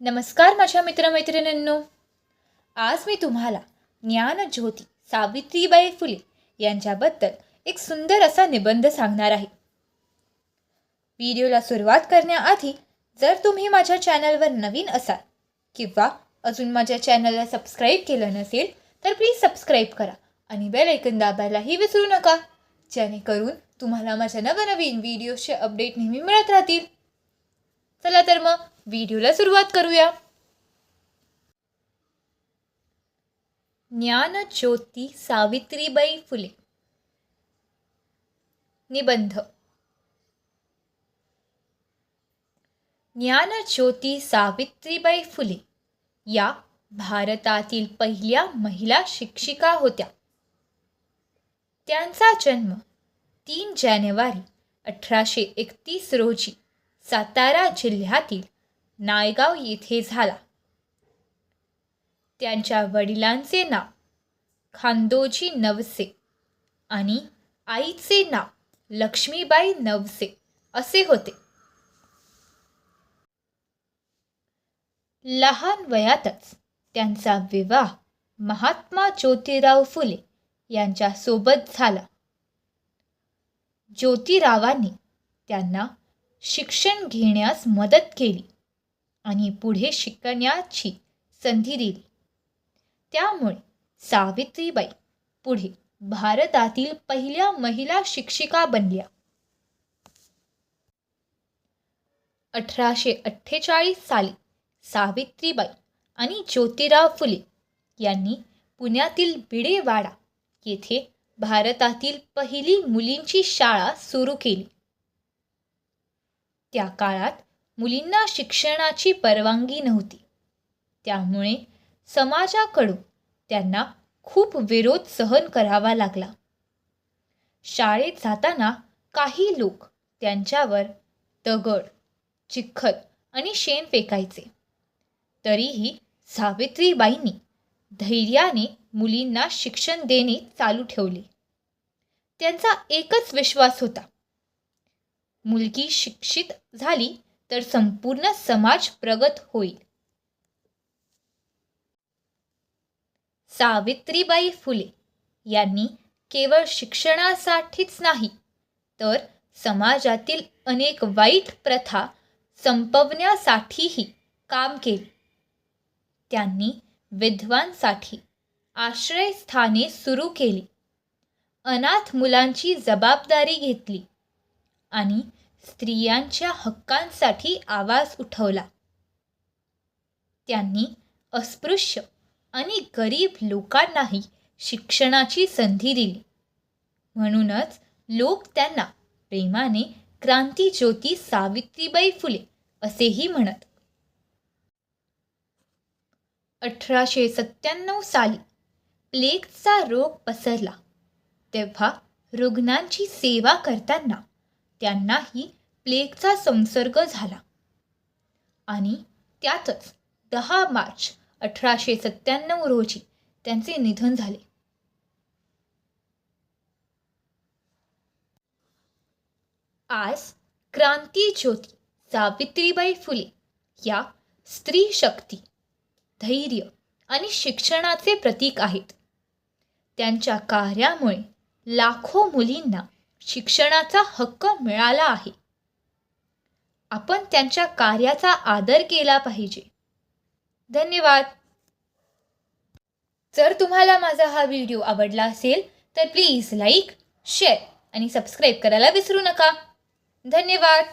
नमस्कार माझ्या मित्रमैत्रिणींनो. आज मी तुम्हाला ज्ञानज्योती सावित्रीबाई फुले यांच्याबद्दल एक सुंदर असा निबंध सांगणार आहे. व्हिडिओला सुरुवात करण्याआधी जर तुम्ही माझ्या चॅनलवर नवीन असाल किंवा अजून माझ्या चॅनलला सबस्क्राईब केलं नसेल तर प्लीज सबस्क्राईब करा आणि बेल ऐकन दाबायलाही विसरू नका जेणेकरून तुम्हाला माझ्या नवनवीन व्हिडिओचे अपडेट नेहमी मिळत राहतील. चला तर मग व्हिडिओला सुरुवात करूया. ज्ञानज्योती सावित्रीबाई फुले. निबंध. ज्ञानज्योती सावित्रीबाई फुले या भारतातील पहिल्या महिला शिक्षिका होत्या. त्यांचा जन्म तीन जानेवारी अठराशे एकतीस रोजी सातारा जिल्ह्यातील नायगाव येथे झाला. त्यांच्या वडिलांचे नाव खांदोजी नवसे आणि आईचे नाव लक्ष्मीबाई नवसे असे होते. लहान वयातच त्यांचा विवाह महात्मा ज्योतिराव फुले यांच्यासोबत झाला. ज्योतिरावांनी त्यांना शिक्षण घेण्यास मदत केली. आणि पुढे शिकण्याची संधी दिली. त्यामुळे सावित्रीबाई पुढे भारतातील पहिल्या महिला शिक्षिका बनल्या. अठराशे अठ्ठेचाळीस साली सावित्रीबाई आणि ज्योतिराव फुले यांनी पुण्यातील बिडेवाडा येथे भारतातील पहिली मुलींची शाळा सुरू केली. त्या काळात मुलींना शिक्षणाची परवानगी नव्हती. त्यामुळे समाजाकडून त्यांना खूप विरोध सहन करावा लागला. शाळेत जाताना काही लोक त्यांच्यावर दगड चिखल आणि शेण फेकायचे. तरीही सावित्रीबाईंनी धैर्याने मुलींना शिक्षण देणे चालू ठेवले. त्यांचा एकच विश्वास होता. मुलगी शिक्षित झाली तर संपूर्ण समाज प्रगत होईल. सावित्रीबाई फुले यांनी केवळ शिक्षणासाठीच नाही तर समाजातील अनेक वाईट प्रथा संपवण्यासाठीही काम केले. त्यांनी विधवांसाठी आश्रयस्थाने सुरू केली. अनाथ मुलांची जबाबदारी घेतली आणि स्त्रियांच्या हक्कांसाठी आवाज उठवला. त्यांनी अस्पृश्य आणि गरीब लोकांनाही शिक्षणाची संधी दिली. म्हणूनच लोक त्यांना प्रेमाने क्रांतीज्योती सावित्रीबाई फुले असेही म्हणत. अठराशे सत्त्याण्णव साली प्लेगचा रोग पसरला. तेव्हा रुग्णांची सेवा करताना त्यांनाही प्लेगचा संसर्ग झाला. आणि त्यातच दहा मार्च अठराशे सत्त्याण्णव रोजी त्यांचे निधन झाले. आज क्रांती ज्योती सावित्रीबाई फुले या स्त्री शक्ती धैर्य आणि शिक्षणाचे प्रतीक आहेत. त्यांच्या कार्यामुळे लाखो मुलींना शिक्षणाचा हक्क मिळाला आहे. आपण त्यांच्या कार्याचा आदर केला पाहिजे. धन्यवाद. जर तुम्हाला माझा हा व्हिडिओ आवडला असेल तर प्लीज लाईक शेअर आणि सबस्क्राईब करायला विसरू नका. धन्यवाद.